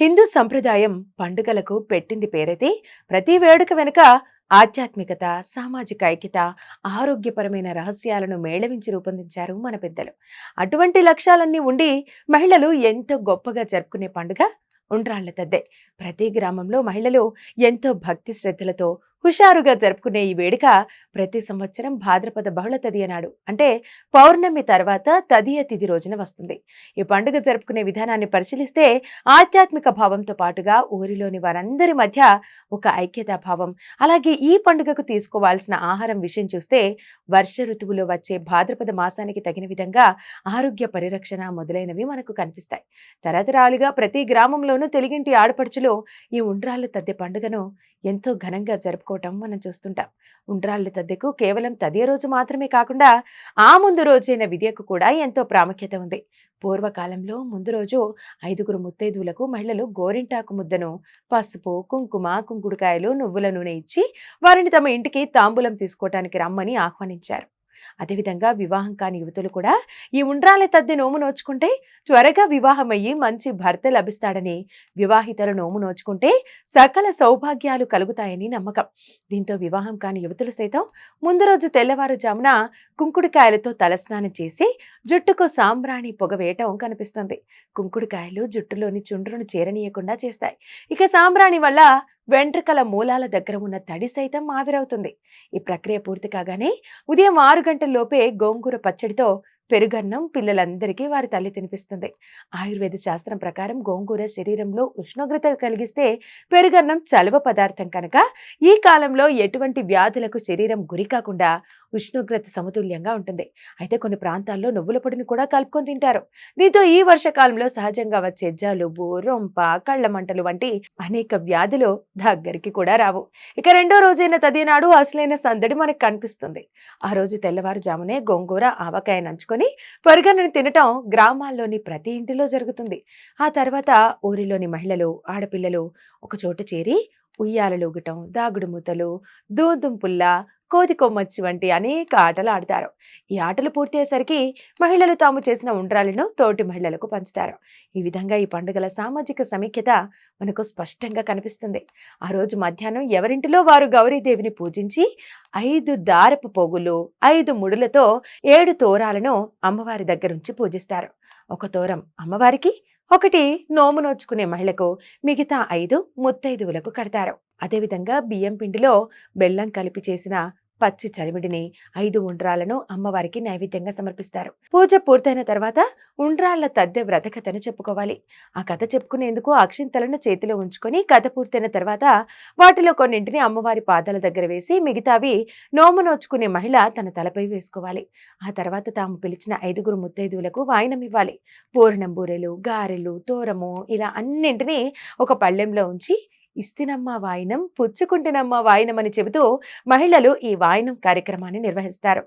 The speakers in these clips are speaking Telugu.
హిందూ సంప్రదాయం పండుగలకు పెట్టింది పేరైతే ప్రతి వేడుక వెనుక ఆధ్యాత్మికత సామాజిక ఐక్యత ఆరోగ్యపరమైన రహస్యాలను మేళవించి రూపొందించారు మన పెద్దలు. అటువంటి లక్ష్యాలన్నీ ఉండి మహిళలు ఎంతో గొప్పగా జరుపుకునే పండుగ ఉండ్రాళ్ళ తద్దే ప్రతి గ్రామంలో మహిళలు ఎంతో భక్తి శ్రద్ధలతో హుషారుగా జరుపుకునే ఈ వేడుక ప్రతి సంవత్సరం భాద్రపద బహుళ తది అనాడు. అంటే పౌర్ణమి తర్వాత తదియ తిథి రోజున వస్తుంది. ఈ పండుగ జరుపుకునే విధానాన్ని పరిశీలిస్తే ఆధ్యాత్మిక భావంతో పాటుగా ఊరిలోని వారందరి మధ్య ఒక ఐక్యతా భావం అలాగే ఈ పండుగకు తీసుకోవాల్సిన ఆహారం విషయం చూస్తే వర్ష ఋతువులో వచ్చే భాద్రపద మాసానికి తగిన విధంగా ఆరోగ్య పరిరక్షణ మొదలైనవి మనకు కనిపిస్తాయి. తరతరాలుగా ప్రతి గ్రామంలోనూ తెలుగింటి ఆడపడుచులు ఈ ఉండ్రాళ్ళ తద్దె పండుగను ఎంతో ఘనంగా ఆడుకోవటం మనం చూస్తుంటాం. ఉండ్రాళ్ళ తద్దెకు కేవలం తదియ రోజు మాత్రమే కాకుండా ఆ ముందు రోజైన విద్యకు కూడా ఎంతో ప్రాముఖ్యత ఉంది. పూర్వకాలంలో ముందు రోజు ఐదుగురు ముత్తైదువులకు మహిళలు గోరింటాకు ముద్దను పసుపు కుంకుమ కుంకుడుకాయలు నువ్వుల నూనె ఇచ్చి వారిని తమ ఇంటికి తాంబూలం తీసుకోవటానికి రమ్మని ఆహ్వానించారు. అదేవిధంగా వివాహం కాని యువతులు కూడా ఈ ఉండ్రాల తద్దె నోము నోచుకుంటే త్వరగా వివాహమయ్యి మంచి భర్త లభిస్తాడని వివాహితలు నోము నోచుకుంటే సకల సౌభాగ్యాలు కలుగుతాయని నమ్మకం. దీంతో వివాహం కాని యువతులు సైతం ముందు రోజు తెల్లవారుజామున కుంకుడుకాయలతో తలస్నానం చేసి జుట్టుకు సాంబ్రాణి పొగ వేయటం కనిపిస్తుంది. కుంకుడుకాయలు జుట్టులోని చుండ్రును చేరనీయకుండా చేస్తాయి. ఇక సాంబ్రాణి వల్ల వెంట్రుకల మూలాల దగ్గర ఉన్న తడి సైతం ఆవిరవుతుంది. ఈ ప్రక్రియ పూర్తి కాగానే ఉదయం ఆరు గంటల లోపే గోంగూర పచ్చడితో పెరుగన్నం పిల్లలందరికీ వారి తల్లి తినిపిస్తుంది. ఆయుర్వేద శాస్త్రం ప్రకారం గోంగూర శరీరంలో ఉష్ణోగ్రత కలిగిస్తే పెరుగన్నం చలవ పదార్థం కనుక ఈ కాలంలో ఎటువంటి వ్యాధులకు శరీరం గురి కాకుండా ఉష్ణోగ్రత సమతుల్యంగా ఉంటుంది. అయితే కొన్ని ప్రాంతాల్లో నువ్వుల పొడిని కూడా కలుపుకొని తింటారు. దీంతో ఈ వర్షకాలంలో సహజంగా వచ్చే జలుబు రొంప కళ్ళ మంటలు వంటి అనేక వ్యాధులు దగ్గరికి కూడా రావు. ఇక రెండో రోజైన తదినాడు అసలైన సందడి మనకు కనిపిస్తుంది. ఆ రోజు తెల్లవారుజామునే గోంగూర ఆవకాయ నంచుకొని పొరగన్నని తినటం గ్రామాల్లోని ప్రతి ఇంటిలో జరుగుతుంది. ఆ తర్వాత ఊరిలోని మహిళలు ఆడపిల్లలు ఒక చోట చేరి ఉయ్యాలలుగటం దాగుడు మూతలు దూదుంపుల్ల కోతి కొమ్మచ్చి వంటి అనేక ఆటలు ఆడతారు. ఈ ఆటలు పూర్తయ్యేసరికి మహిళలు తాము చేసిన ఉండ్రాలను తోటి మహిళలకు పంచుతారు. ఈ విధంగా ఈ పండుగల సామాజిక సమైక్యత మనకు స్పష్టంగా కనిపిస్తుంది. ఆ రోజు మధ్యాహ్నం ఎవరింటిలో వారు గౌరీదేవిని పూజించి ఐదు దారపు పోగులు ఐదు ముడులతో ఏడు తోరాలను అమ్మవారి దగ్గరుంచి పూజిస్తారు. ఒక తోరం అమ్మవారికి ఒకటి నోము నోచుకునే మహిళకు మిగతా ఐదు ముత్తైదువులకు కడతారు. అదేవిధంగా బియ్యం పిండిలో బెల్లం కలిపి చేసిన పచ్చి చలివిడిని ఐదు ఉండ్రాలను అమ్మవారికి నైవేద్యంగా సమర్పిస్తారు. పూజ పూర్తయిన తర్వాత ఉండ్రాళ్ళ తద్దె వ్రత కథను చెప్పుకోవాలి. ఆ కథ చెప్పుకునేందుకు అక్షింతలను చేతిలో ఉంచుకొని కథ పూర్తయిన తర్వాత వాటిలో కొన్నింటిని అమ్మవారి పాదాల దగ్గర వేసి మిగతావి నోము నోచుకునే మహిళ తన తలపై వేసుకోవాలి. ఆ తర్వాత తాము పిలిచిన ఐదుగురు ముత్తైదువులకు వాయినం ఇవ్వాలి. పూర్ణం బూరెలు గారెలు తోరము ఇలా అన్నింటినీ ఒక పళ్ళెంలో ఉంచి ఇస్తినమ్మ వాయినం పుచ్చుకుంటినమ్మ వాయినం అని చెబుతూ మహిళలు ఈ వాయినం కార్యక్రమాన్ని నిర్వహిస్తారు.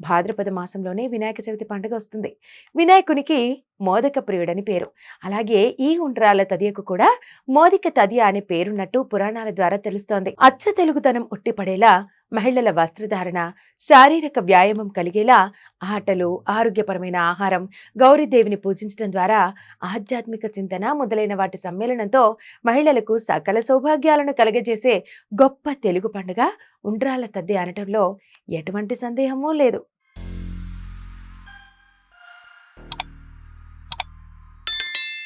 భాద్రపద మాసంలోనే వినాయక చవితి పండుగ వస్తుంది. వినాయకునికి మోదక ప్రియుడని పేరు. అలాగే ఈ ఉండ్రాల తదియకు కూడా మోదిక తదియ అనే పేరున్నట్టు పురాణాల ద్వారా తెలుస్తోంది. అచ్చ తెలుగుతనం ఉట్టిపడేలా మహిళల వస్త్రధారణ శారీరక వ్యాయామం కలిగేలా ఆటలు ఆరోగ్యపరమైన ఆహారం గౌరీదేవిని పూజించడం ద్వారా ఆధ్యాత్మిక చింతన మొదలైన వాటి సమ్మేళనంతో మహిళలకు సకల సౌభాగ్యాలను కలగజేసే గొప్ప తెలుగు పండుగ ఉండ్రాల తద్ది అనటంలో ఎటువంటి సందేహమూ లేదు.